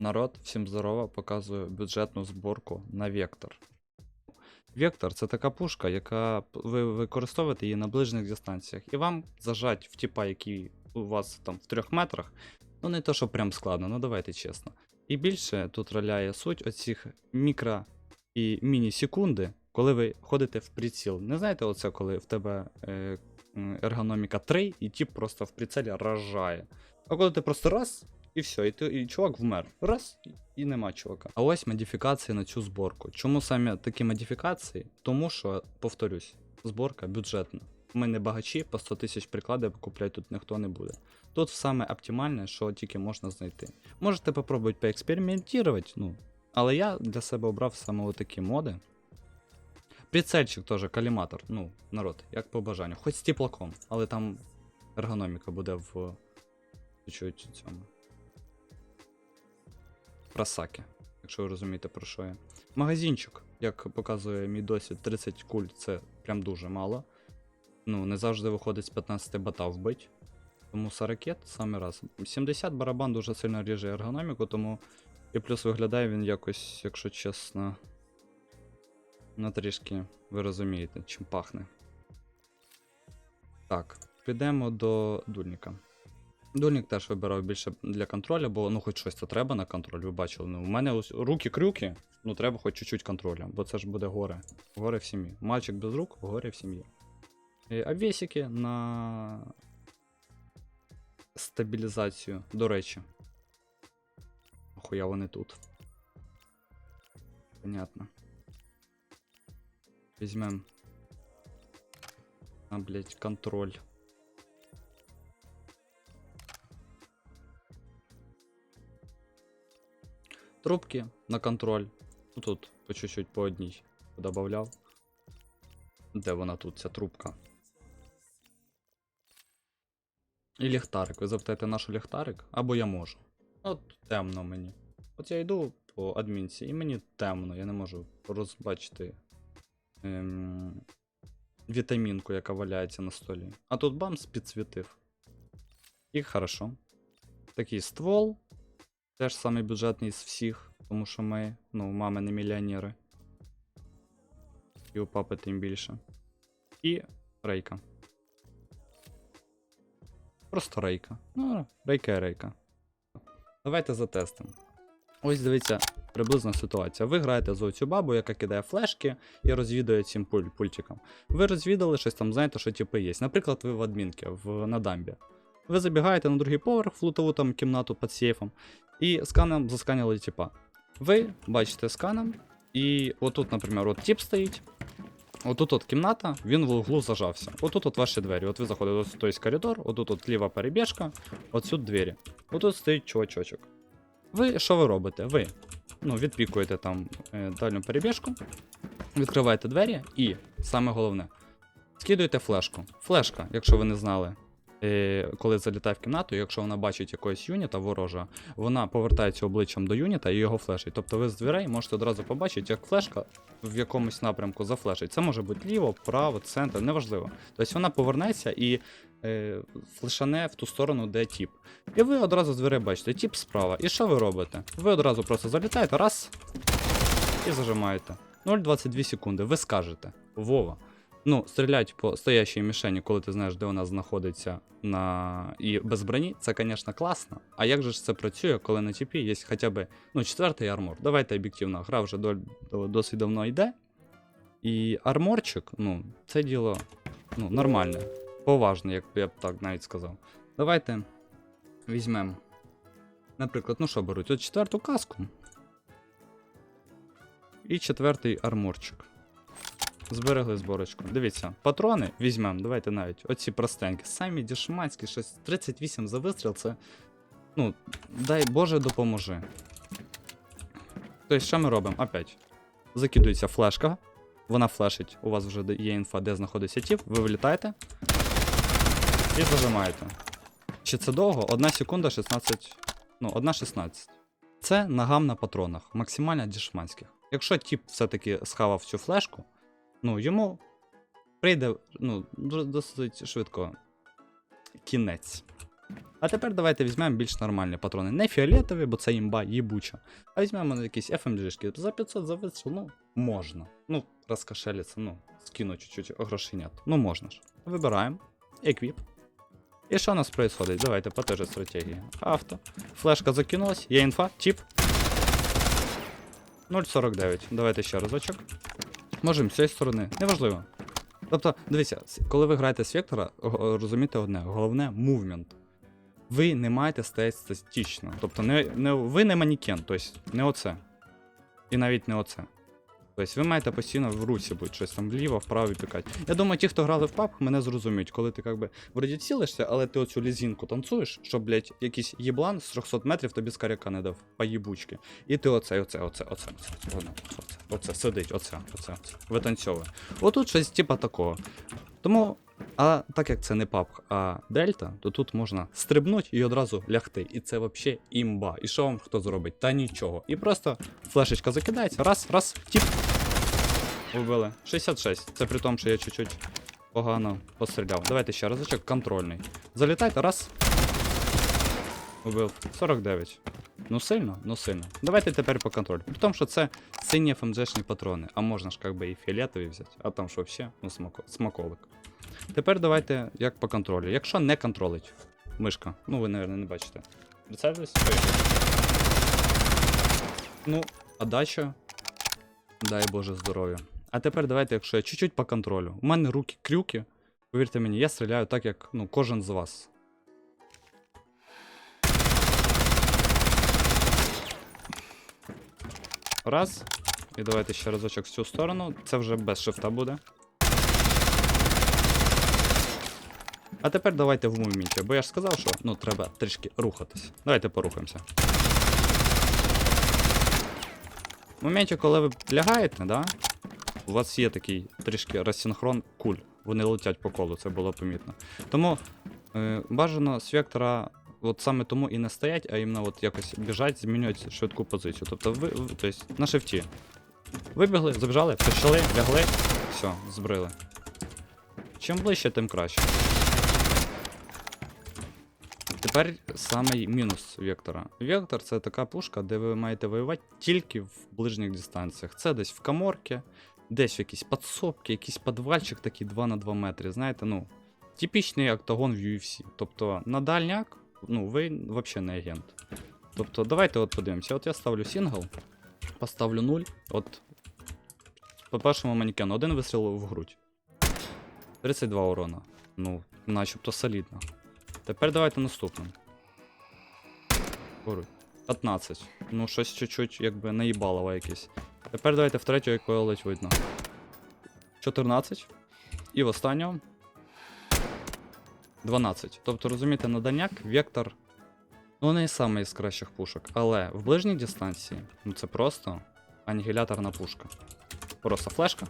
Народ, всім здорово, показую бюджетну зборку на Вектор. Вектор це така пушка, яка ви використовуєте її на ближніх дистанціях. І вам зажать в тіпа, який у вас там в трьох метрах. Ну не то, що прям складно, ну давайте чесно. І більше тут роляє суть оцих мікро і міні-секунди, коли ви ходите в приціл. Не знаєте, оце коли в тебе е, ергономіка 3, і тіп просто в прицелі рожає. А коли ти просто раз, і все, і, і чувак вмер. Раз, і- нема чувака. А ось модифікації на цю зборку. Чому саме такі модифікації? Тому що, повторюсь, зборка бюджетна. Ми не багачі, по 100 тисяч прикладів купляти тут ніхто не буде. Тут саме оптимальне, що тільки можна знайти. Можете попробувати поекспериментувати, ну, але я для себе обрав саме отакі моди. Прицельчик теж, каліматор, ну, народ, як по бажанню. Хоч з теплаком, але там ергономіка буде в чуть-чуть цьому. Просаки, якщо ви розумієте про що я. Магазинчик, як показує мій досвід, 30 куль це прям дуже мало. Ну, не завжди виходить з 15 бата вбить. Тому 40 саме раз. 70 барабан дуже сильно ріже ергономіку, тому і плюс виглядає він якось, якщо чесно. На трішки, ви розумієте, чим пахне. Так, підемо до дульника. Дульник теж вибирав більше для контролю, бо ну хоч щось то треба на контроль, ви бачили. Ну, у мене руки-крюки, ну треба хоч чуть-чуть контроля, бо це ж буде горе. Горе в сім'ї. Мальчик без рук, горе в сім'ї. Обвісики на стабілізацію, до речі. Охуя вони тут. Понятно. Візьмем. А, блять, контроль. Трубки на контроль. Ну тут по чуть-чуть по одній добавляв. Де вона тут, ця трубка? І ліхтарик. Ви запитаєте наш ліхтарик? Або я можу. От темно мені. От я йду по адмінці, і мені темно, я не можу розбачити ем, вітамінку, яка валяється на столі. А тут бамс підсвітив. І хорошо. Такий ствол. Теж самий бюджетний з всіх, тому що ми, ну, мами не мільйонери. І у папи тим більше. І рейка. Просто рейка. Ну, рейка і рейка. Давайте затестимо. Ось дивіться, приблизна ситуація. Ви граєте за цю бабу, яка кидає флешки і розвідує цим пуль, пультиком. Ви розвідали щось там, знаєте, що типи є. Наприклад, ви в адмінки в, на дамбі. Ви забігаєте на другий поверх в лутову там кімнату під сейфом, і сканом засканили типа. Ви бачите сканом, і отут, наприклад, от тип стоїть. Отут от кімната, він в углу зажався. Отут от ваші двері. От ви заходите, ось той коридор, отут от ліва перебіжка, отсюд двері. Отут стоїть чувачочок. Ви що ви робите? Ви ну, відпікуєте там е, дальню перебіжку, відкриваєте двері і, саме головне, скидуєте флешку. Флешка, якщо ви не знали, коли залітає в кімнату, якщо вона бачить якогось юніта ворожа, вона повертається обличчям до юніта і його флешить. Тобто ви з дверей можете одразу побачити, як флешка в якомусь напрямку зафлешить. Це може бути ліво, право, центр, неважливо. Тобто вона повернеться і е, флешане в ту сторону, де тіп. І ви одразу з дверей бачите, тіп справа. І що ви робите? Ви одразу просто залітаєте, раз і зажимаєте. 0,22 секунди. Ви скажете. Вова. Ну, стрілять по стоящій мішені, коли ти знаєш, де вона знаходиться на... і без броні, це, звісно, класно. А як же ж це працює, коли на тіпі є хоча б ну, четвертий армор? Давайте об'єктивно, гра вже до... до- досить давно йде. І арморчик, ну, це діло ну, нормальне, поважне, як я б так навіть сказав. Давайте візьмемо. Наприклад, ну що беруть? От четверту каску. І четвертий арморчик. Зберегли зборочку. Дивіться, патрони візьмемо, давайте навіть оці простенькі. Самі дешманські, щось 38 за вистріл, це. Ну, дай Боже допоможи. Тобто, що ми робимо? Опять. Закидується флешка. Вона флешить, у вас вже є інфа, де знаходиться тіп, ви вилітаєте і зажимаєте. Чи це довго? 1 секунда 16. Ну, 1.16. Це нагам на патронах, максимально дешманських. Якщо тіп все-таки схавав цю флешку, ну йому прийде ну, до- досить швидко кінець. А тепер давайте візьмемо більш нормальні патрони. Не фіолетові, бо це імба їбуча. А візьмемо якісь FMG-шки. За 500 за вистріл, ну, можна. Ну, розкошелиться, ну, скину чуть-чуть грошенят. Ну, можна ж. Вибираємо. Еквіп. І що у нас происходить? Давайте по же стратегії. Авто. Флешка закинулась, є інфа, чіп. 0.49. Давайте ще разочок. Можемо з цієї сторони. Неважливо. Тобто, дивіться, коли ви граєте з вектора, розумієте одне, головне мувмент. Ви не маєте стояти статично. Тобто, не, не, ви не манікен, тобто не оце. І навіть не оце. Тобто ви маєте постійно в руці бути щось там вліво, вправо пікати. Я думаю, ті, хто грали в PUBG, мене зрозуміють, коли ти якби вроді цілишся, але ти оцю лізінку танцюєш, щоб, блядь, якийсь їблан з 300 метрів тобі з каряка не дав по їбучки. І ти оце, оце, оце, оце, оце, воно, оце, оце, сидить, оце, оце, оце, витанцьовує. Отут щось типа такого. Тому, а так як це не PUBG, а Дельта, то тут можна стрибнути і одразу лягти. І це взагалі імба. І що вам хто зробить? Та нічого. І просто флешечка закидається, раз, раз, тіп. Убили. 66. Це при тому, що я чуть-чуть погано постріляв. Давайте ще разочок, контрольний. Залітайте, раз. Убив. 49. Ну сильно, ну сильно. Давайте тепер по контролю. При тому, що це сині FMG-шні патрони, а можна ж как би і фіолетові взяти, а там що взагалі, ну смако, смаковик. Тепер давайте як по контролю. Якщо не контролить мишка, ну ви, мабуть, не бачите. Прицелюсь? Ну, а дача. Дай Боже здоров'я. А тепер давайте, якщо я чуть-чуть по контролю. У мене руки крюки. Повірте мені, я стріляю так, як ну, кожен з вас. Раз. І давайте ще разочок з цю сторону. Це вже без шифта буде. А тепер давайте в мувменті, бо я ж сказав, що ну треба трішки рухатись. Давайте порухаємося. В моменті, коли ви лягаєте, да, у вас є такий трішки розсинхрон куль. Вони летять по колу, це було помітно. Тому е, бажано з вектора от саме тому і не стоять, а іменно от якось біжать, змінюють швидку позицію. Тобто ви, ви тобто, на шифті. Вибігли, забіжали, почали, лягли, все, збрили. Чим ближче, тим краще. Тепер самий мінус вектора. Вектор це така пушка, де ви маєте воювати тільки в ближніх дистанціях. Це десь в каморці, десь в якійсь підсобці, якийсь підвальчик такий 2 на 2 метри. Знаєте, ну, типічний октагон в UFC. Тобто на дальняк, ну, ви взагалі не агент. Тобто, давайте от подивимося. От я ставлю сингл, поставлю 0. От по першому манекену один вистріл в грудь. 32 урона. Ну, начебто солідно. Тепер давайте наступним. 15. Ну, щось чуть-чуть, якби наїбалово якесь. Тепер давайте в третю, якою ледь видно. 14. І в останнього. 12. Тобто, розумієте, на дальняк вектор. Ну, не саме з кращих пушок. Але в ближній дистанції, ну це просто анігіляторна пушка. Просто флешка.